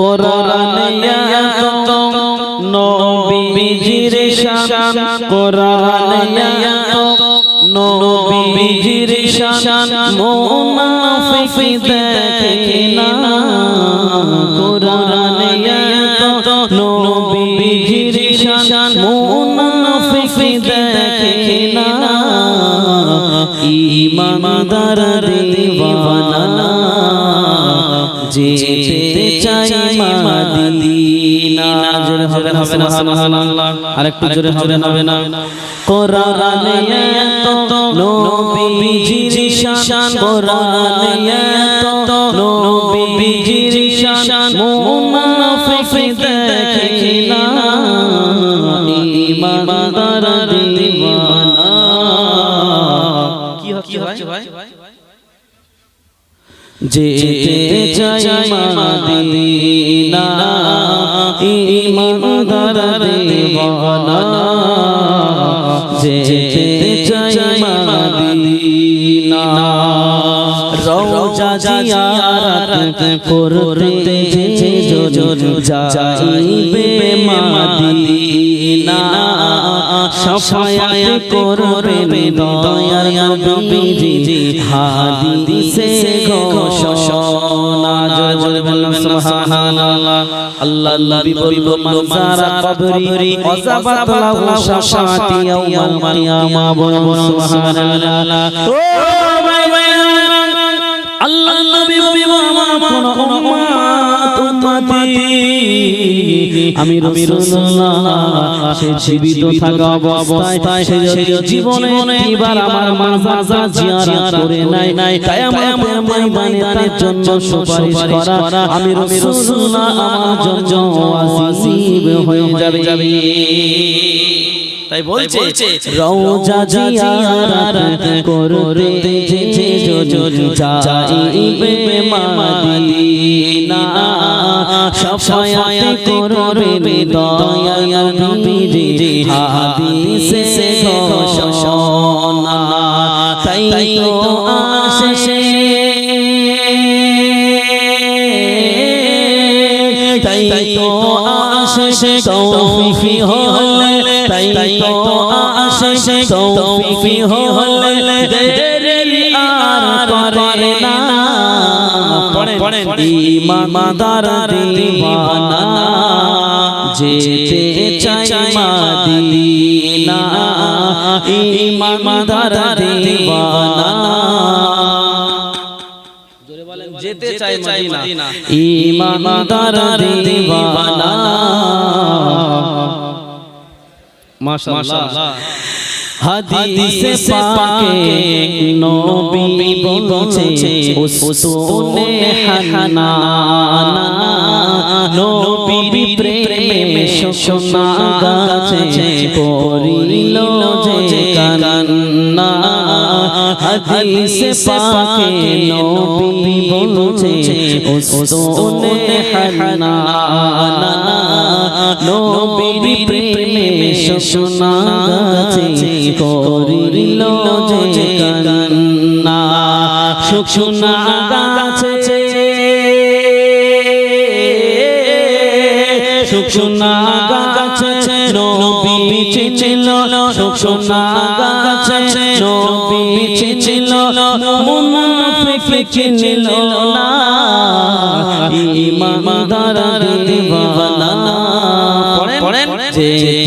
কোরআনে এত নবীজির শান। কোরআনে এত নবীজির শান। মুনাফিক দেখে না কোরআনে এত নবীজির শান। মুনাফিক দেখে না ইমানদার দিওয়ানা। যেতে না সুবহানাল্লাহ। আরেকটু জোরে হবে না। হবে না। কোরআনে এত নবীজির শান কোরআনে এত নবীজির শান মুনাফিক দেখে না ইমানদার দিওয়ানা। কি হচ্ছে ভাই? যেতে চাই মদিনা। মদিনা। রওজা জিয়ারত করতে যে যাইবে মদিনা। সাফায়াত করবে দয়ার নবীজি। হাদিসে ঘোষণা। সুবহানাল্লাহ আল্লাহ নবী বলল মানজারা কবরি ওয়াজাবাত লাহু শাফাতি ইয়াউমাল কিয়ামা। বল বল সুবহানাল্লাহ। ও ভাই ভাই আল্লাহ আমি রাসূলুল্লাহ সে জীবিত থাকা অবস্থায় সে জীবনে এবার আমার মাজার জিয়ারত করে নাই নাই কিয়ামতের ময়দানে তার জন্য সুপারিশ করা আমি রাসূলুল্লাহ আমার জন্য ওয়াজিব হয়ে যাবে। তাই বলছে রওজা জিয়ারত করতে যে যাইবে মদিনা শাফায়াত করবে দয়াল নবীজি হাদিসে ঘোষণা। তাই তো আসে তাই তো আসে তৌফিক হলে তাই তো আসে তৌফিক হলে দেরি আর করে না পড়েন ইমানদার দিওয়ানা যেতে চাই মদিনা। ইমানদার দিওয়ানা যেতে চাই মদিনা। ইমানদার দিওয়ানা মাশাআল্লাহ। হাদিসে পাকে নবী বলছে উসুনে হানানা নবী প্রেমে শোনা গাছে করিল যে কান্না। হাদিসে পাকে নবী বলছে উসুনে হানানা নবী শোনা গাছে করিল যে কান্না। শোনা গাছে শোনা গাছে নবী ছিল শোনা গাছে নবী ছিল ছিল না। ইমানদার দিওয়ানা। পড়েন চাই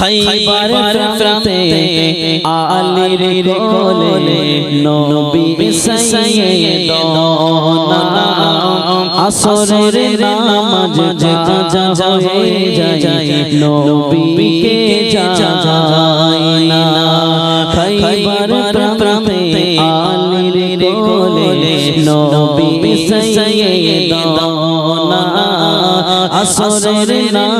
খাইবার প্রান্তে আলীর কোলে নবী সাইয়েদনা আসরের নামাজ জাজা হয়ে যায়, নবীকে জাগায় না খাইবার প্রান্তে আলীর কোলে নবী সাইয়েদনা আসরের নামাজ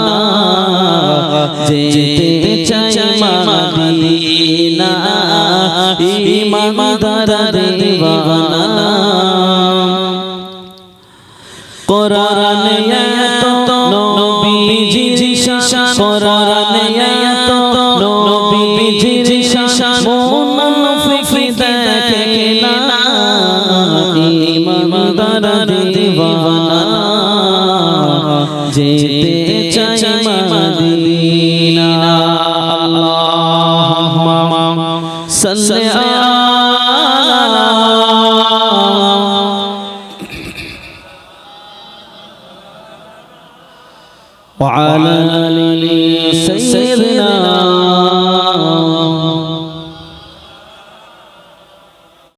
যেতে চাই মদিনা ইমানদার দিওয়ানা কোরআন এত নবীজি শান কোরআন وعلى آل سيدنا